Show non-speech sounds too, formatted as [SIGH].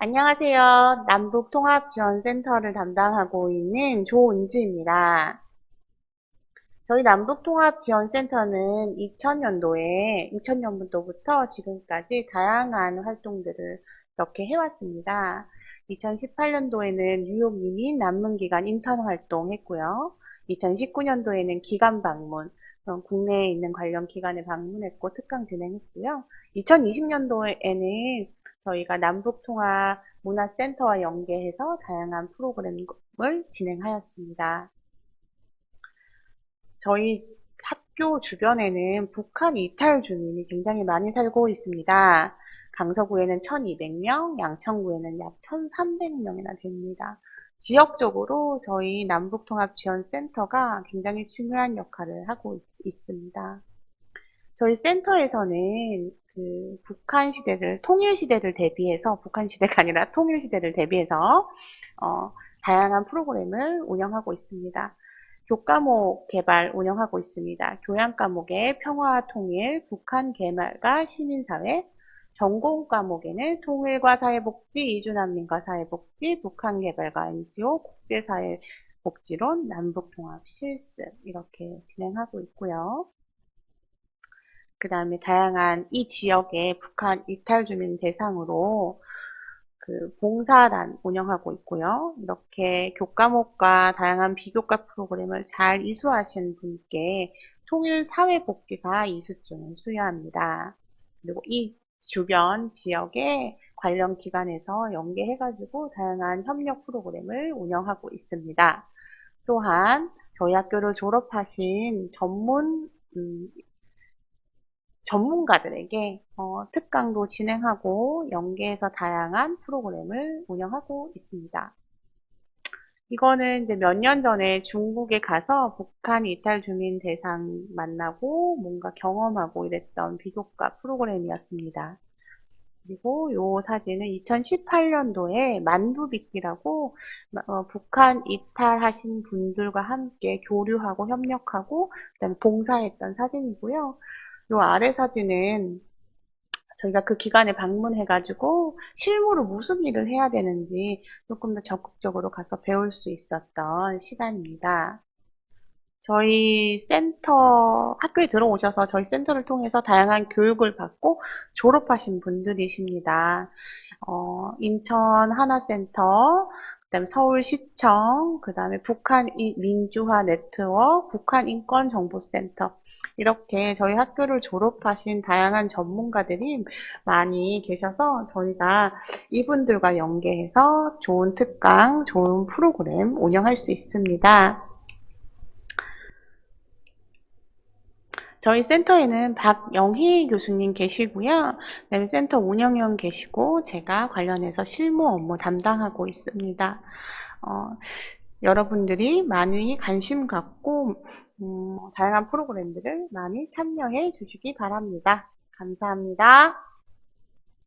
안녕하세요. 남북통합지원센터를 담당하고 있는 조은지입니다. 저희 남북통합지원센터는 2000년도에, 2000년도부터 지금까지 다양한 활동들을 이렇게 해왔습니다. 2018년도에는 뉴욕 이민 난문기관 인턴 활동했고요. 2019년도에는 기관 방문, 국내에 있는 관련 기관에 방문했고 특강 진행했고요. 2020년도에는 저희가 남북통합 문화센터와 연계해서 다양한 프로그램을 진행하였습니다. 저희 학교 주변에는 북한 이탈 주민이 굉장히 많이 살고 있습니다. 강서구에는 1200명, 양천구에는 약 1300명이나 됩니다. 지역적으로 저희 남북통합지원센터가 굉장히 중요한 역할을 하고 있습니다. 저희 센터에서는 그 북한 시대를 통일 시대를 대비해서 북한 시대가 [LAUGHS] 아니라 통일 시대를 대비해서 어, 다양한 프로그램을 운영하고 있습니다. 교과목 개발 운영하고 있습니다. 교양 과목에 평화와 통일, 북한 개발과 시민사회, 전공 과목에는 통일과 사회복지, 이주난민과 사회복지, 북한 개발과 NGO, 국제사회 복지론, 남북통합 실습 이렇게 진행하고 있고요. 그 다음에 다양한 이 지역의 북한 이탈 주민 대상으로 그 봉사단 운영하고 있고요. 이렇게 교과목과 다양한 비교과 프로그램을 잘 이수하신 분께 통일사회복지사 이수증을 수여합니다. 그리고 이 주변 지역의 관련 기관에서 연계해가지고 다양한 협력 프로그램을 운영하고 있습니다. 또한 저희 학교를 졸업하신 전문 음, 전문가들에게 어, 특강도 진행하고 연계해서 다양한 프로그램을 운영하고 있습니다. 이거는 이제 몇 년 전에 중국에 가서 북한 이탈 주민 대상 만나고 뭔가 경험하고 이랬던 비교과 프로그램이었습니다. 그리고 요 사진은 2018년도에 만두빅기라고 어, 북한 이탈하신 분들과 함께 교류하고 협력하고 그다음에 봉사했던 사진이고요. 요 아래 사진은 저희가 그 기관에 방문해가지고 실무로 무슨 일을 해야 되는지 조금 더 적극적으로 가서 배울 수 있었던 시간입니다. 저희 센터, 학교에 들어오셔서 저희 센터를 통해서 다양한 교육을 받고 졸업하신 분들이십니다. 어, 인천 하나센터, 그다음에 서울시청, 그다음에 북한 민주화 네트워크, 북한 인권 정보센터 이렇게 저희 학교를 졸업하신 다양한 전문가들이 많이 계셔서 저희가 이분들과 연계해서 좋은 특강, 좋은 프로그램 운영할 수 있습니다. 저희 센터에는 박영희 교수님 계시고요. 그다음에 센터 운영위원 계시고 제가 관련해서 실무 업무 담당하고 있습니다. 어, 여러분들이 많이 관심 갖고 음, 다양한 프로그램들을 많이 참여해 주시기 바랍니다. 감사합니다.